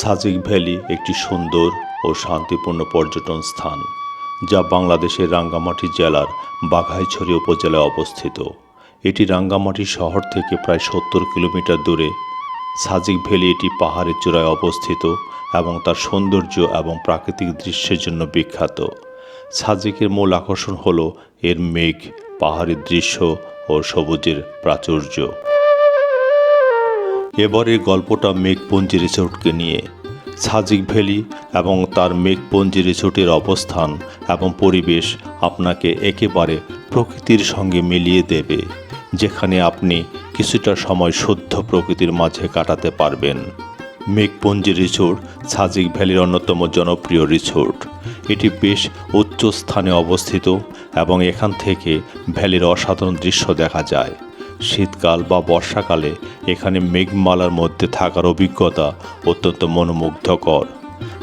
Sajek valley একটি সুন্দর ও শান্তিপূর্ণ পর্যটন স্থান, যা বাংলাদেশের রাঙ্গামাটি জেলার বাঘাইছড়ি উপজেলায় অবস্থিত। এটি রাঙ্গামাটি শহর থেকে প্রায় সত্তর কিলোমিটার দূরে। সাজিক ভ্যালি এটি পাহাড়ের চূড়ায় অবস্থিত এবং তার সৌন্দর্য এবং প্রাকৃতিক দৃশ্যের জন্য বিখ্যাত। সাজিকের মূল আকর্ষণ হল এর মেঘ, পাহাড়ের দৃশ্য ও সবুজের প্রাচুর্য। এবারের গল্পটা মেঘপঞ্জি রিসোর্টকে নিয়ে। সাজিক ভ্যালি এবং তার মেঘপঞ্জি রিসোর্টের অবস্থান এবং পরিবেশ আপনাকে একেবারে প্রকৃতির সঙ্গে মিলিয়ে দেবে, যেখানে আপনি কিছুটা সময় শুদ্ধ প্রকৃতির মাঝে কাটাতে পারবেন। মেঘপঞ্জি রিসোর্ট সাজিক ভ্যালির অন্যতম জনপ্রিয় রিসোর্ট। এটি বেশ উচ্চ স্থানে অবস্থিত এবং এখান থেকে ভ্যালির অসাধারণ দৃশ্য দেখা যায়। শীতকাল বা বর্ষাকালে এখানে মেঘমালার মধ্যে থাকার অভিজ্ঞতা অত্যন্ত মনোমুগ্ধকর।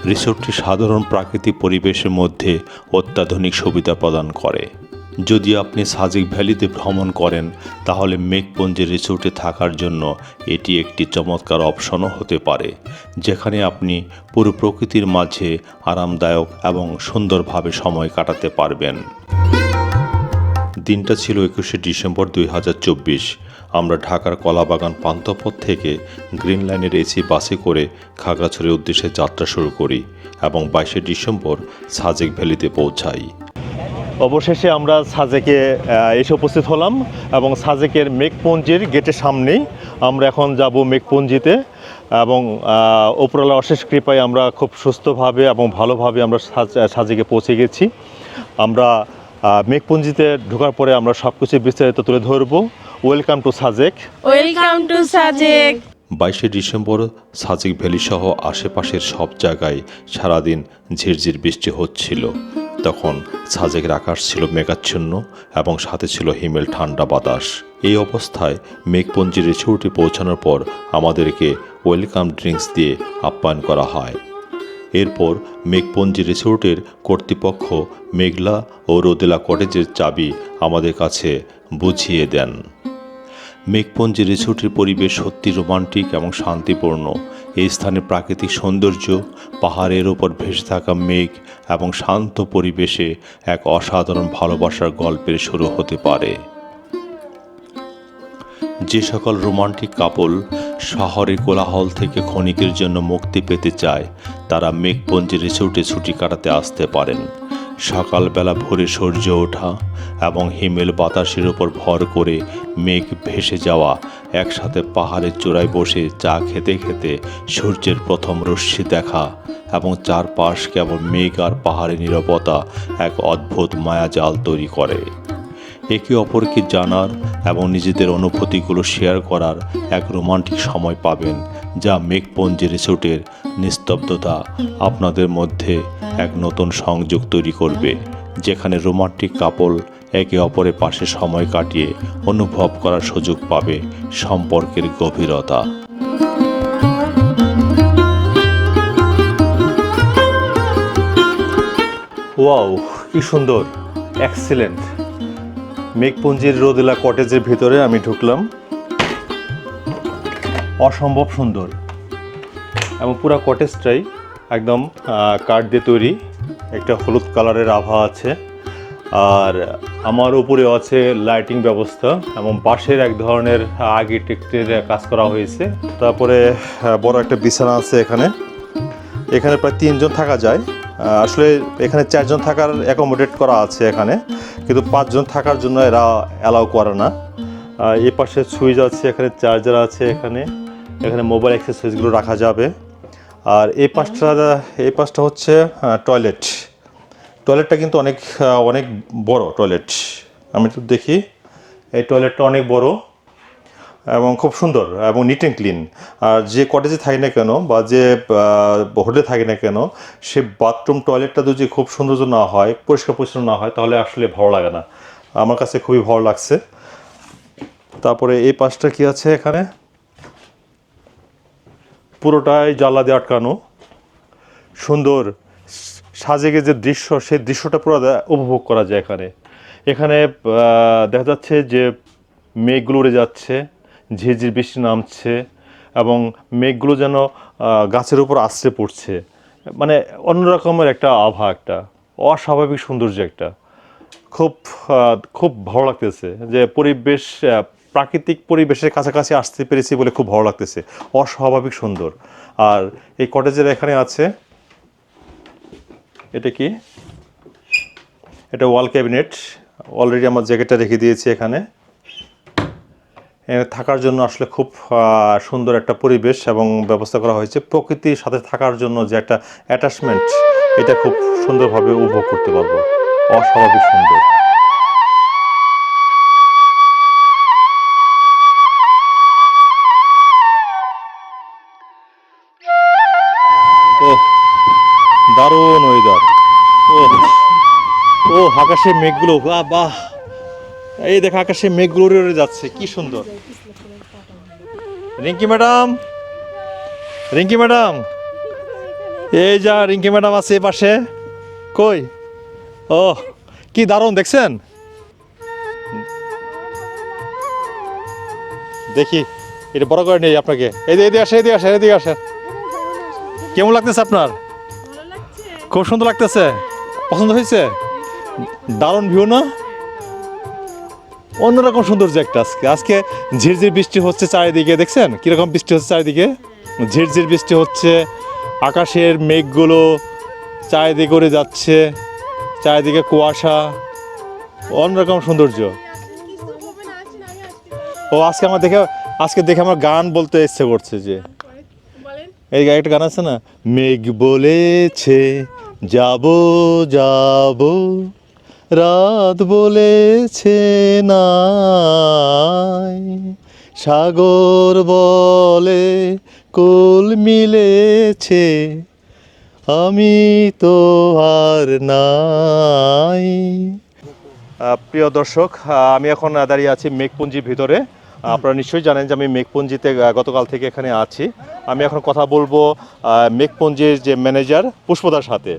রিসোর্টটি সাধারণ প্রাকৃতিক পরিবেশের মধ্যে অত্যাধুনিক সুবিধা প্রদান করে। যদি আপনি সাজিক ভ্যালিতে ভ্রমণ করেন, তাহলে মেঘপঞ্জের রিসোর্টে থাকার জন্য এটি একটি চমৎকার অপশনও হতে পারে, যেখানে আপনি পুরো প্রকৃতির মাঝে আরামদায়ক এবং সুন্দরভাবে সময় কাটাতে পারবেন। দিনটা ছিল একুশে ডিসেম্বর দুই হাজার চব্বিশ। আমরা ঢাকার কলাবাগান পান্থপথ থেকে গ্রিন লাইনের এসি বাসে করে খাগড়াছড়ির উদ্দেশ্যে যাত্রা শুরু করি এবং বাইশে ডিসেম্বর সাজেক ভ্যালিতে পৌঁছাই। অবশেষে আমরা সাজেকে এসে উপস্থিত হলাম এবং সাজেকের মেঘপুঞ্জির গেটের সামনেই আমরা এখন যাব মেঘপুঞ্জিতে এবং আহ, অশেষ কৃপায় আমরা খুব সুস্থভাবে এবং ভালোভাবে আমরা সাজ- সাজেকে পৌঁছে গেছি। আমরা মেঘপুঞ্জিতে ঢোকার পরে আমরা সব কিছু বিস্তারিত তুলে ধরবো। Welcome to Sajek welcome to Sajek বাইশে ডিসেম্বর সাজিক ভ্যালি সহ আশেপাশের সব জায়গায় সারাদিন ঝিরঝির বৃষ্টি হচ্ছিল। তখন সাজেকের আকাশ ছিল মেঘাচ্ছন্ন এবং সাথে ছিল হিমেল ঠান্ডা বাতাস। এই অবস্থায় মেঘপঞ্জি রিসোর্টে পৌঁছানোর পর আমাদেরকে ওয়েলকাম ড্রিঙ্কস দিয়ে আপ্যায়ন করা হয়। এরপর মেঘপঞ্জি রিসোর্টের কর্তৃপক্ষ মেঘলা ও রোদেলা কটেজের চাবি আমাদের কাছে বুঝিয়ে দেন। মেঘপঞ্জি রিসোর্টের পরিবেশ সত্যি রোমান্টিক এবং শান্তিপূর্ণ। এই স্থানে প্রাকৃতিক সৌন্দর্য, পাহাড়ের ওপর ভেসে থাকা মেঘ এবং শান্ত পরিবেশে এক অসাধারণ ভালোবাসার গল্পের শুরু হতে পারে। যে সকল রোমান্টিক কাপল শহরের কোলাহল থেকে ক্ষণিকের জন্য মুক্তি পেতে চায়, তারা মেঘপঞ্জি রিসোর্টে ছুটি কাটাতে আসতে পারেন। সকালবেলা ভোরে সূর্য ওঠা এবং হিমেল বাতাসের উপর ভর করে মেঘ ভেসে যাওয়া, একসাথে পাহাড়ের চূড়ায় বসে চা খেতে খেতে সূর্যের প্রথম রশ্মি দেখা এবং চারপাশ কেবল মেঘ আর পাহাড়ের নীরবতা এক অদ্ভুত মায়াজাল তৈরি করে। একে অপরকে জানার এবং নিজেদের অনুভূতিগুলো শেয়ার করার এক রোমান্টিক সময় পাবেন, যা মেঘপঞ্জি রিসোর্টের নিস্তব্ধতা আপনাদের মধ্যে এক নতুন সংযোগ তৈরি করবে, যেখানে রোমান্টিক কাপল একে অপরের পাশে সময় কাটিয়ে অনুভব করার সুযোগ পাবে সম্পর্কের গভীরতা। ওয়াও, কি সুন্দর, এক্সিলেন্ট। মেঘপুঞ্জির রোদেলা কটেজের ভিতরে আমি ঢুকলাম। অসম্ভব সুন্দর। এবং পুরো কটেজটাই একদম কাঠ দিয়ে তৈরি। একটা হলুদ কালারের আভা আছে। আর আমার উপরে আছে লাইটিং ব্যবস্থা এবং পাশের এক ধরনের আর্কিটেক্টের কাজ করা হয়েছে। তারপরে বড় একটা বিছানা আছে এখানে। এখানে প্রায় তিনজন থাকা যায়। আসলে এখানে চারজন থাকার অ্যাকোমোডেট করা আছে এখানে, কিন্তু পাঁচজন থাকার জন্য এরা অ্যালাউ করে না। এই পাশে সুইচ আছে, এখানে চার্জার আছে এখানে এখানে মোবাইল অ্যাক্সেসরিজগুলো রাখা যাবে। আর এই পাশটা এই পাশটা হচ্ছে টয়লেট টয়লেটটা কিন্তু অনেক অনেক বড় টয়লেট আমি তো দেখি, এই টয়লেটটা অনেক বড়। এবং খুব সুন্দর এবং নিট অ্যান্ড ক্লিন আর যে কটেজে থাকি না কেন বা যে হোটেলে থাকি না কেন, সে বাথরুম টয়লেটটা যদি খুব সৌন্দর্য না হয়, পরিষ্কার পরিচ্ছন্ন না হয়, তাহলে আসলে ভালো লাগে না। আমার কাছে খুবই ভালো লাগছে। তারপরে এই পাশটা কি আছে এখানে? পুরোটাই জানলা দিয়ে আটকানো। সুন্দর সাজেকে যে দৃশ্য, সেই দৃশ্যটা পুরো উপভোগ করা যায় এখানে। এখানে দেখা যাচ্ছে যে মেঘগুলো উড়ে যাচ্ছে। ঝিরঝির বৃষ্টি নামছে এবং মেঘগুলো যেন গাছের উপর আশ্রে পড়ছে। মানে অন্যরকমের একটা আভা একটা, অস্বাভাবিক সৌন্দর্য একটা। খুব খুব ভালো লাগতেছে যে পরিবেশ প্রাকৃতিক পরিবেশের কাছাকাছি আসতে পেরেছি বলে খুব ভালো লাগতেছে। অস্বাভাবিক সুন্দর। আর এই কটেজের এখানে আছে, এটা কি? এটা ওয়াল ক্যাবিনেট। অলরেডি আমার জ্যাকেটটা রেখে দিয়েছি এখানে এখানে। থাকার জন্য আসলে খুব সুন্দর একটা পরিবেশ এবং ব্যবস্থা করা হয়েছে। প্রকৃতির সাথে থাকার জন্য যে একটা অ্যাটাচমেন্ট এটা খুব সুন্দরভাবে উপভোগ করতে পারব। অস্বাভাবিক সুন্দর। ও দারুণ ওয়েদার ও ও আকাশে মেঘগুলো, বাহ বাহ। এই দেখ আকাশে মেঘ উড়ে উড়ে যাচ্ছে কি সুন্দর। Rinki madam Rinki madam. এই যা রিঙ্কি ম্যাডাম আছে এ পাশে। কই? ও কি দারুণ দেখছেন? দেখি এটা বড় করে নেই আপনাকে। এই এদিকে আসে এদিকে আসে এদিকে আসে কেমন লাগতেছে আপনার? খুব সুন্দর লাগতেছে। পছন্দ হয়েছে? দারুণ ভিউ না? অন্যরকম সৌন্দর্য একটা আজকে। আজকে ঝিরঝির বৃষ্টি হচ্ছে চারিদিকে দেখছেন? কীরকম বৃষ্টি হচ্ছে চারিদিকে? ঝিরঝির বৃষ্টি হচ্ছে আকাশের মেঘগুলো চারিদিকে করে যাচ্ছে চারিদিকে কুয়াশা অন্যরকম সৌন্দর্য। ও আজকে আমার দেখে আজকে দেখে আমার গান বলতে ইচ্ছে করছে যে। এই একটা গান আছে না? মেঘ বলেছে যাব যাব। রাত বলেছে নাই। সাগর বলে কোল মিলেছে। আমি তো আর নাই। প্রিয় দর্শক আমি এখন দাঁড়িয়ে আছি মেঘপুঞ্জির ভিতরে। আপনারা নিশ্চয়ই জানেন যে আমি মেঘপুঞ্জিতে গতকাল থেকে এখানে আছি। আমি এখন কথা বলব মেঘপুঞ্জির যে ম্যানেজার পুষ্পদার সাথে।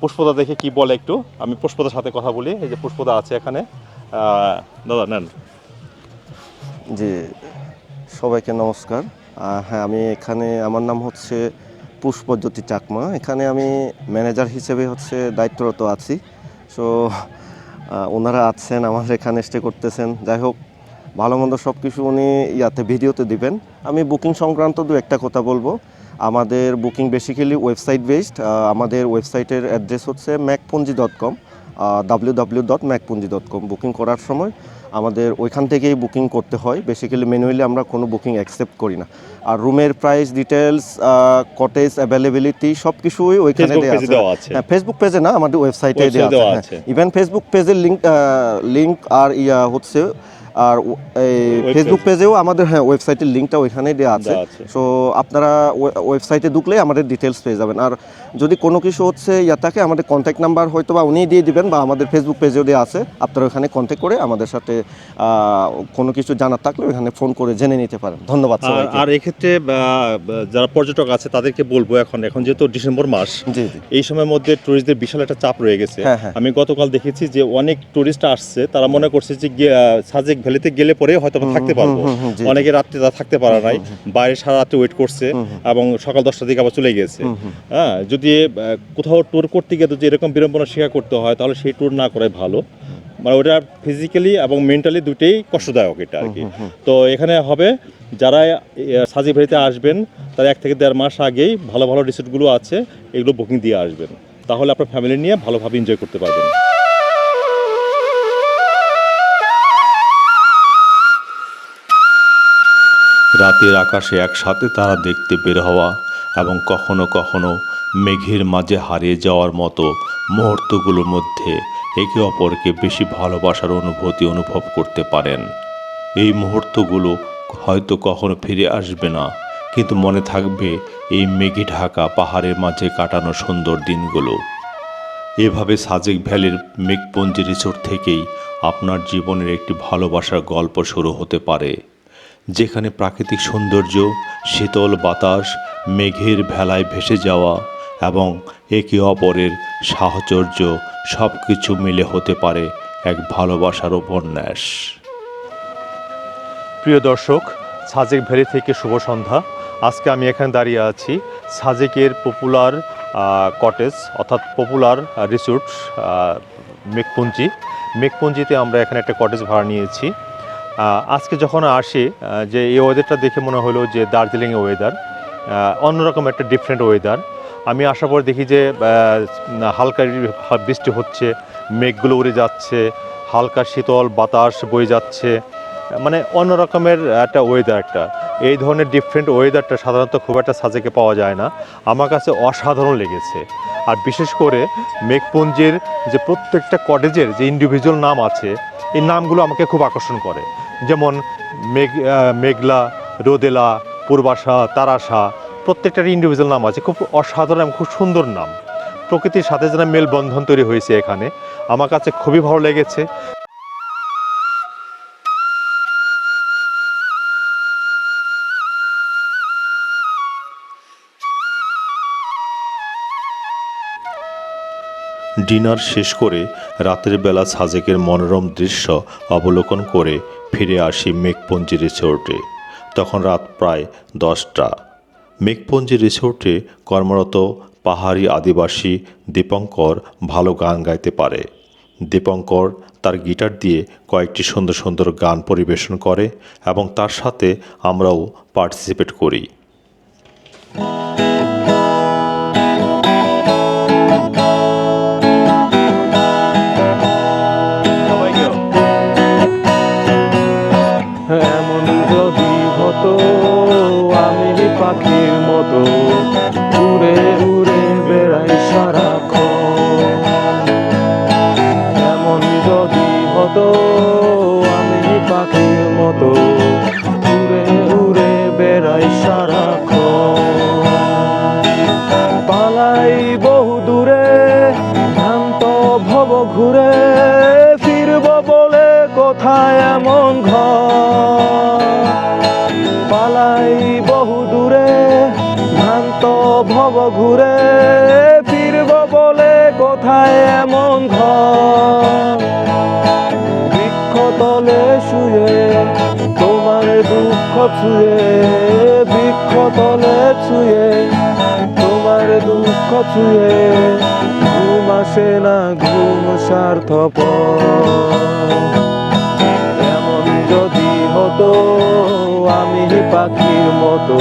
পুষ্পদা দেখে কি বলে একটু? আমি পুষ্পদার সাথে কথা বলি। এই যে পুষ্পদা আছে এখানে। দাদা, নেন। জি, সবাইকে নমস্কার। হ্যাঁ আমি এখানে, আমার নাম হচ্ছে পুষ্পজ্যোতি চাকমা। এখানে আমি ম্যানেজার হিসেবে হচ্ছে দায়িত্বরত আছি। সো ওনারা আছেন, আমাদের এখানে স্টে করতেছেন। যাই হোক, ভালো মন্দ সব কিছু উনি ইয়াতে ভিডিওতে দিবেন। আমি বুকিং সংক্রান্ত দু একটা কথা বলব। আমাদের বুকিং বেসিক্যালি ওয়েবসাইট বেসড আমাদের ওয়েবসাইটের অ্যাড্রেস হচ্ছে Meghpunji dot com W W dot Meghpunji dot com booking করার সময় আমাদের ওইখান থেকেই বুকিং করতে হয়। বেসিক্যালি ম্যানুয়ালি আমরা কোনো বুকিং অ্যাকসেপ্ট করি না। আর রুমের প্রাইস ডিটেলস কটেজ অ্যাভেলেবিলিটি সব কিছুই ওইখানে দেওয়া আছে। হ্যাঁ ফেসবুক পেজে না আমাদের ওয়েবসাইটে দেওয়া আছে। আছে। ইভেন ফেসবুক পেজের লিঙ্ক লিঙ্ক আর ইয়া হচ্ছে আর এই ফেসবুক পেজেও আমাদের হ্যাঁ ওয়েবসাইটের লিঙ্কটা ওইখানেই দেওয়া আছে। সো আপনারা ওয়ে- ওয়েবসাইটে ঢুকলে আমাদের ডিটেলস পেয়ে যাবেন। আর যদি কোনো কিছু হচ্ছে ইয়া থাকে আমাদের কন্ট্যাক্ট নাম্বার হয়তো বা উনিই দিয়ে দিবেন বা আমাদের ফেসবুক পেজেও দেওয়া আছে। আপনারা ওখানে কন্ট্যাক্ট করে আমাদের সাথে কোনো কিছু জানার থাকলে ওখানে ফোন করে জেনে নিতে পারেন। ধন্যবাদ আর আর এক্ষেত্রে যারা পর্যটক আছে তাদেরকে বলব এখন এখন যেহেতু ডিসেম্বর মাস এই সময়ের মধ্যে টুরিস্টদের বিশাল একটা চাপ রয়ে গেছে। হ্যাঁ, হ্যাঁ। আমি গতকাল দেখেছি যে অনেক টুরিস্ট আসছে তারা মনে করছে যে সাজেক ভ্যালিতে গেলে পরে হয়তো থাকতে পারব। অনেকে রাত্রে তা থাকতে পারে নাই। বাইরে সারা রাত্রে ওয়েট করছে এবং সকাল দশটার দিকে আবার চলে গেছে হ্যাঁ যদি কোথাও ট্যুর করতে গিয়ে যদি এরকম বিড়ম্বনা স্বীকার করতে হয় তাহলে সেই ট্যুর না করাই ভালো। মানে ওটা ফিজিক্যালি এবং মেন্টালি দুটেই কষ্টদায়ক এটা আর কি। তো এখানে হবে যারা সাজি ভ্যালিতে আসবেন তারা এক থেকে দেড় মাস আগেই ভালো ভালো রিসোর্টগুলো আছে এগুলো বুকিং দিয়ে আসবেন। তাহলে আপনার ফ্যামিলি নিয়ে ভালোভাবে এনজয় করতে পারবেন। রাতের আকাশে একসাথে তারা দেখতে বের হওয়া এবং কখনো কখনো মেঘের মাঝে হারিয়ে যাওয়ার মতো মুহূর্তগুলোর মধ্যে একে অপরকে বেশি ভালোবাসার অনুভূতি অনুভব করতে পারেন। এই মুহূর্তগুলো হয়তো কখনো ফিরে আসবে না, কিন্তু মনে থাকবে এই মেঘে ঢাকা পাহাড়ের মাঝে কাটানো সুন্দর দিনগুলো। এভাবে সাজেক ভ্যালির মেঘপঞ্জি রিসোর্ট থেকেই আপনার জীবনের একটি ভালোবাসার গল্প শুরু হতে পারে। যেখানে প্রাকৃতিক সৌন্দর্য, শীতল বাতাস, মেঘের ভেলায় ভেসে যাওয়া এবং একে অপরের সাহচর্য সব কিছু মিলে হতে পারে এক ভালোবাসার উপন্যাস। প্রিয় দর্শক, সাজেক ভ্যালি থেকে শুভ সন্ধ্যা। আজকে আমি এখানে দাঁড়িয়ে আছি সাজেকের পপুলার কটেজ, অর্থাৎ পপুলার রিসোর্ট মেঘপুঞ্জি। মেঘপুঞ্জিতে আমরা এখানে একটা কটেজ ভাড়া নিয়েছি। আজকে যখন আসি যে এই ওয়েদারটা দেখে মনে হলো যে দার্জিলিংয়ে ওয়েদার অন্যরকম একটা ডিফারেন্ট ওয়েদার আমি আসার পর দেখি যে হালকা বৃষ্টি হচ্ছে, মেঘগুলো উড়ে যাচ্ছে, হালকা শীতল বাতাস বয়ে যাচ্ছে মানে অন্য রকমের একটা ওয়েদার একটা। এই ধরনের ডিফারেন্ট ওয়েদারটা সাধারণত খুব একটা সাজেকে পাওয়া যায় না। আমার কাছে অসাধারণ লেগেছে। আর বিশেষ করে মেঘপুঞ্জের যে প্রত্যেকটা কটেজের যে ইন্ডিভিজুয়াল নাম আছে, এই নামগুলো আমাকে খুব আকর্ষণ করে। যেমন মেঘ মেঘলা, রোদেলা, পূর্বাশা, তারাশা প্রত্যেকটার ইন্ডিভিজুয়াল নাম আছে। খুব অসাধারণ এবং খুব সুন্দর নাম। প্রকৃতির সাথে যেন মেলবন্ধন তৈরি হয়েছে এখানে। আমার কাছে খুবই ভালো লেগেছে। ডিনার শেষ করে রাতের বেলা সাজেকের মনোরম দৃশ্য অবলোকন করে ফিরে আসি মেঘপঞ্জি রিসোর্টে। তখন রাত প্রায় দশটা। মেঘপঞ্জি রিসোর্টে কর্মরত পাহাড়ি আদিবাসী দীপঙ্কর ভালো গান গাইতে পারে। দীপঙ্কর তার গিটার দিয়ে কয়েকটি সুন্দর সুন্দর গান পরিবেশন করে এবং তার সাথে আমরাও পার্টিসিপেট করি। পাখির ছুঁয়ে বৃক্ষতলে ছুঁয়ে, তোমার দুঃখ ছুঁয়ে, ঘুম আসে না, ঘুম সার্থপ এমন যদি হতো, আমি পাখির মতো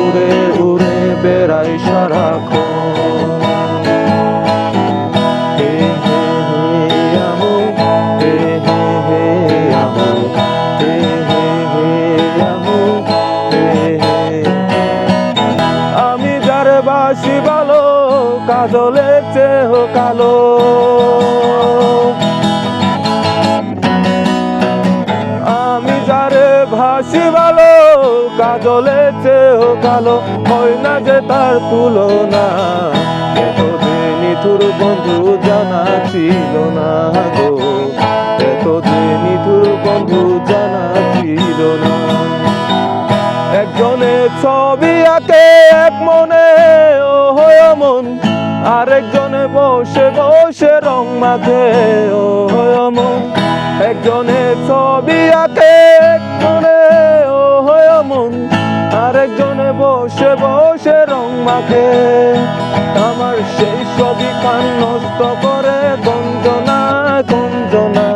উড়ে উড়ে বেড়াই সারাক্ষণ। কালো হয় না যে তার তুলনা? এতদিন নিথুর বন্ধু জানা ছিল না গো। এতদিন নিথুর বন্ধু জানা ছিল না। একজনে ছবি আঁকে, এক মনে, ও হয় মন আরেকজনে বসে বসে রং মাঝে ও হয় মন একজনে ছবি আঁকে, এক মনে, ও হয় মন আরেকজনে বসে বসে রং মাখে। আমার সেই ছবি কান নষ্ট করে, গঞ্জনা গঞ্জনা।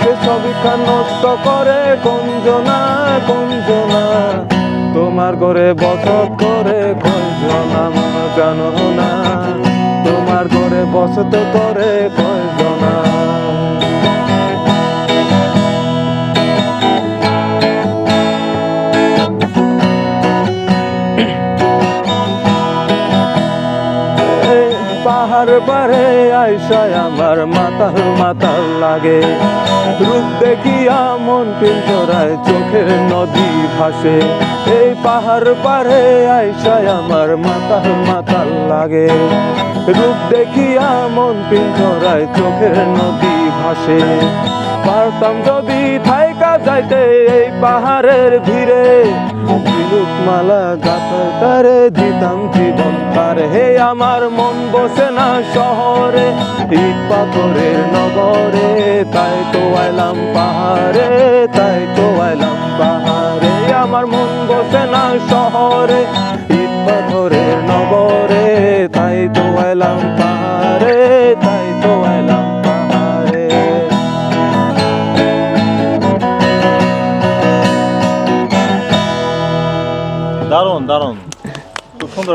সে ছবি কান নষ্ট করে, গঞ্জনা গঞ্জনা। তোমার ঘরে বসত করে কয়জনা জানো না। তোমার ঘরে বসত করে কয়জনা পারে আইসায় আমার মাতাল মাতাল লাগে। রূপ দেখিয়া মন পিঞ্জরায় চোখের নদী ভাসে। এই পাহাড় পারে আইসায় আমার মাতাল মাতাল লাগে। রূপ দেখিয়া মন পিঞ্জরায় চোখের নদী ভাসে। পারতাম যদি থাইকা যাইতে এই পাহাড়ের ভিড়ে। ঝিনুক মালা গাতার তারে দিতাম জীবন তার হে আমার মন বসে না শহরে, ইট পাথরের নগরে। তাই তো আইলাম পাহাড়ে, তাই তো আইলাম পাহাড়ে। আমার মন বসে না শহরে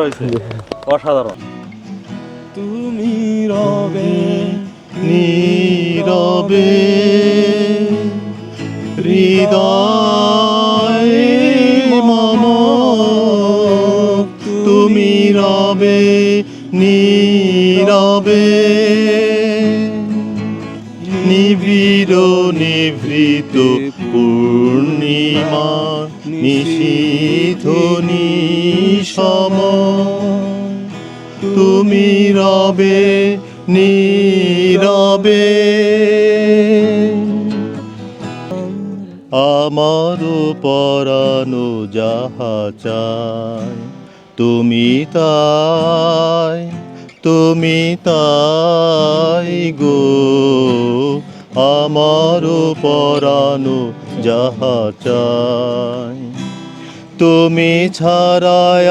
হয়েছে। অসাধারণ। তুমি রবে নীরবে হৃদয় মম তুমি রবে নীরবে নিবিড় নিভৃত পূর্ণিমা নিশীথ নিসম তুমি রবে, নীরবে। আমার পরানো যাহা চায় তুমি তাই তুমি তাই গো। আমার পরানো যাহা চায় তুমি ছাড়ায়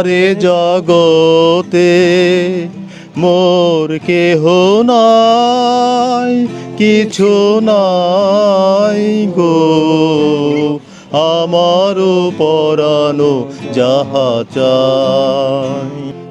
আরে জগতে মোর কেহ নাই কিছু নাই গো। আমার পরানো যাহা চাই।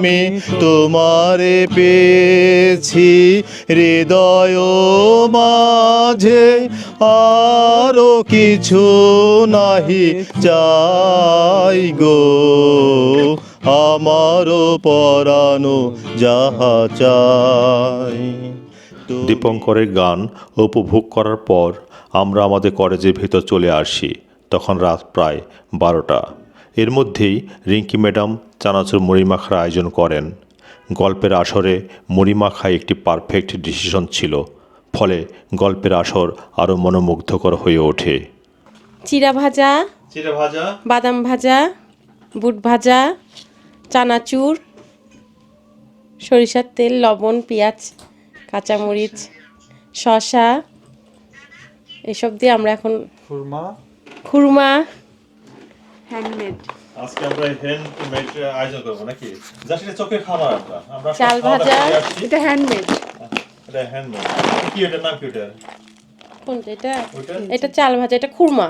আমি তোমারে পেয়েছি, হৃদয় মাঝে আরও কিছু নাহি চাই গো। আমারও পরানো যাহা চাই দীপঙ্করের গান উপভোগ করার পর আমরা আমাদের কলেজের ভিতর চলে আসি, তখন রাত প্রায় বারোটা। এর মধ্যেই রিঙ্কি ম্যাডাম চানাচুর মুড়ি মাখার আয়োজন করেন। গল্পের আসরে মুড়ি মাখা একটি পারফেক্ট ডিসিশন ছিল ফলে গল্পের আসর আরও মনোমুগ্ধকর হয়ে ওঠে। চিরা ভাজা চিড়ে ভাজা বাদাম ভাজা বুট ভাজা চানাচুর সরিষার তেল লবণ পেঁয়াজ কাঁচামরিচ শসা এসব দিয়ে আমরা এখন খুরমা। খুরমা হ্যান্ডমেড আজকে আমরা হ্যান্ডমেড আয়োজন করব নাকি? যা সেটা চোখে খাবার আমরা। আমরা চাল ভাজা। এটা হ্যান্ডমেড এটা হ্যান্ডমেড কি এটার নাম কি ওটা কোনটা এটা? এটা চাল ভাজা এটা খুরমা।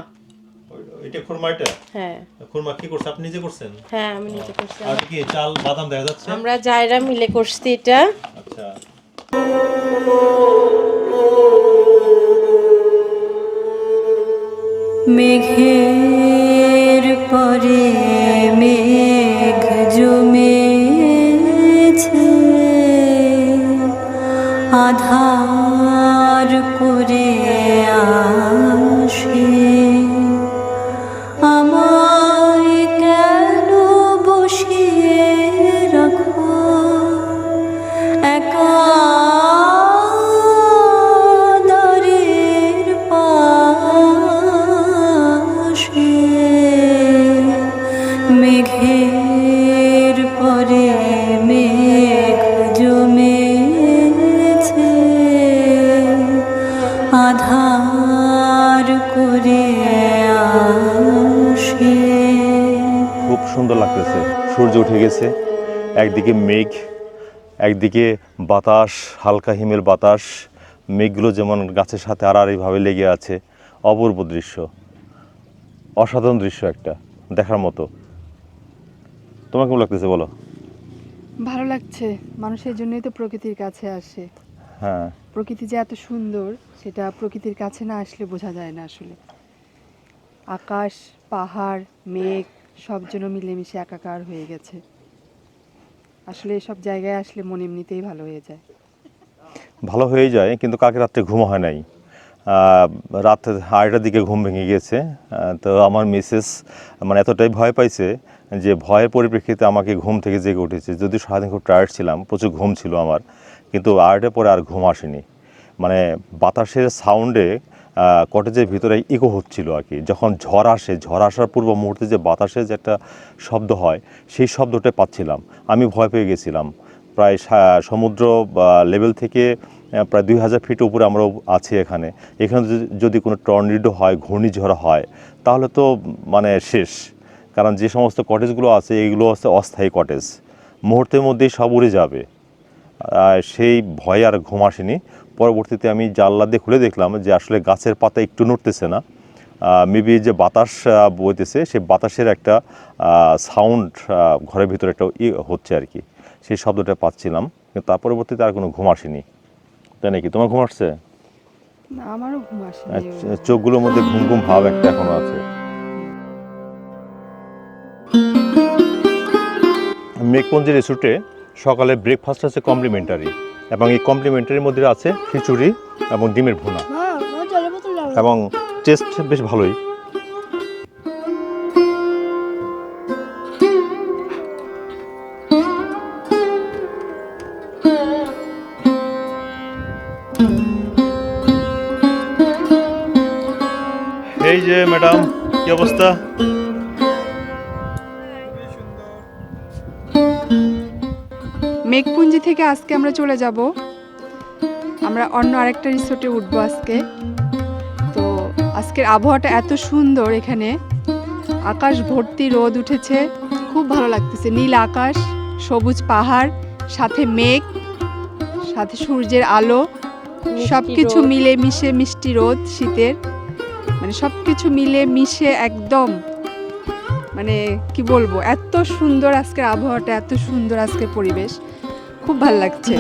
এটা খুরমা এটা? হ্যাঁ। খুরমা কি করছে? আপনি নিজে করছেন? হ্যাঁ আমি নিজে করছি। আর কি চাল বাদাম দেখা যাচ্ছে? আমরা জায়রা মিলে করছি এটা। আচ্ছা। মেঘের পরে মেঘ জমেছে। আধার করে করে খুব সুন্দর লাগতেছে। সূর্য উঠে গেছে একদিকে মেঘ একদিকে বাতাস হালকা হিমেল বাতাস মেঘগুলো যেমন গাছের সাথে আড়াআড়িভাবে লেগে আছে অপূর্ব দৃশ্য। অসাধারণ দৃশ্য একটা দেখার মতো। তোমার কেমন লাগতেছে বলো? ভালো লাগছে। মানুষের জন্যই তো প্রকৃতির কাছে আসে। হ্যাঁ। প্রকৃতি যে এত সুন্দর সেটা প্রকৃতির কাছে না আসলে বোঝা যায় না আসলে। আকাশ, পাহাড়, মেঘ, সব যেন মিলেমিশে একাকার হয়ে গেছে। আসলে এসব জায়গায় আসলে মন এমনিতেই ভালো হয়ে যায়। ভালো হয়ে যায়, কিন্তু কাকে রাত্রে ঘুম হয় নাই। রাত আড়াইটার দিকে ঘুম ভেঙে গিয়েছে তো আমার মিসেস মানে এতটাই ভয় পাইছে যে ভয়ের পরিপ্রেক্ষিতে আমাকে ঘুম থেকে জেগে উঠেছে। যদি সারাদিন খুব টায়ার্ড ছিলাম, প্রচুর ঘুম ছিল আমার, কিন্তু আড়াইটার পরে আর ঘুম আসেনি। মানে বাতাসের সাউন্ডে কটেজের ভিতরে ইকো হচ্ছিল আর কি। যখন ঝড় আসে, ঝড় আসার পূর্ব মুহূর্তে যে বাতাসের যে একটা শব্দ হয়, সেই শব্দটা পাচ্ছিলাম। আমি ভয় পেয়ে গেছিলাম। প্রায় সমুদ্র লেভেল থেকে প্রায় দুই হাজার ফিট উপরে আমরা আছি এখানে। এখানে যদি- কোনো টর্নেডো হয়, ঘূর্ণিঝড় হয়, তাহলে তো মানে শেষ। কারণ যে সমস্ত কটেজগুলো আছে, এগুলো হচ্ছে অস্থায়ী কটেজ। মুহূর্তের মধ্যেই সব উড়ে যাবে। সেই ভয়ে আর ঘুম আসেনি। পরবর্তীতে আমি জানলা দিয়ে খুলে দেখলাম যে আসলে গাছের পাতা একটু নড়তেছে না। মেবি যে বাতাস বইতেছে সেই বাতাসের একটা সাউন্ড ঘরের ভিতরে একটা ই হচ্ছে আর কি। সেই শব্দটা পাচ্ছিলাম কিন্তু তার পরবর্তীতে আর কোনো ঘুম আসেনি। তাই নাকি? তোমার ঘুম আসছে? আমারও ঘুম আসে চোখগুলোর মধ্যে ঘুম ঘুম ভাব একটা এখনও আছে। মেঘপঞ্জি রিসোর্টে সকালে ব্রেকফাস্ট আছে কমপ্লিমেন্টারি এবং এই কমপ্লিমেন্টারির মধ্যে আছে খিচুড়ি এবং ডিমের ভুনা। এবং টেস্ট বেশ ভালোই। এই যে ম্যাডাম কি অবস্থা? থেকে আজকে আমরা চলে যাব। আমরা অন্য আরেকটা রিসোর্টে উঠবো আজকে। তো আজকের আবহাওয়াটা এত সুন্দর এখানে। আকাশ ভর্তি রোদ উঠেছে। খুব ভালো লাগতেছে। নীল আকাশ সবুজ পাহাড় সাথে মেঘ সাথে সূর্যের আলো। সব কিছু মিলে মিশে মিষ্টি রোদ শীতের। মানে সব কিছু মিলে মিশে একদম। মানে কি বলব? এত সুন্দর আজকের আবহাওয়াটা এত সুন্দর আজকের পরিবেশ। খুব ভালো লাগছে।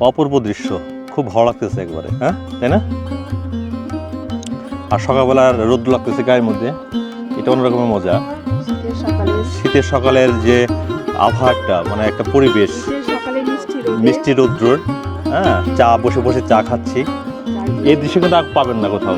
অপূর্ব দৃশ্য খুব ভালো লাগতেছে একবারে হ্যাঁ? তাই না? আর সকালবেলা রোদ লাগতেছে গায়ের মধ্যে এটা অন্যরকমের মজা। শীতের সকালের যে আবহাওয়াটা মানে একটা পরিবেশ মিষ্টি রোদে মিষ্টি রৌদ্রর হ্যাঁ? চা বসে বসে চা খাচ্ছি। এই দৃশ্য কিন্তু আর পাবেন না কোথাও।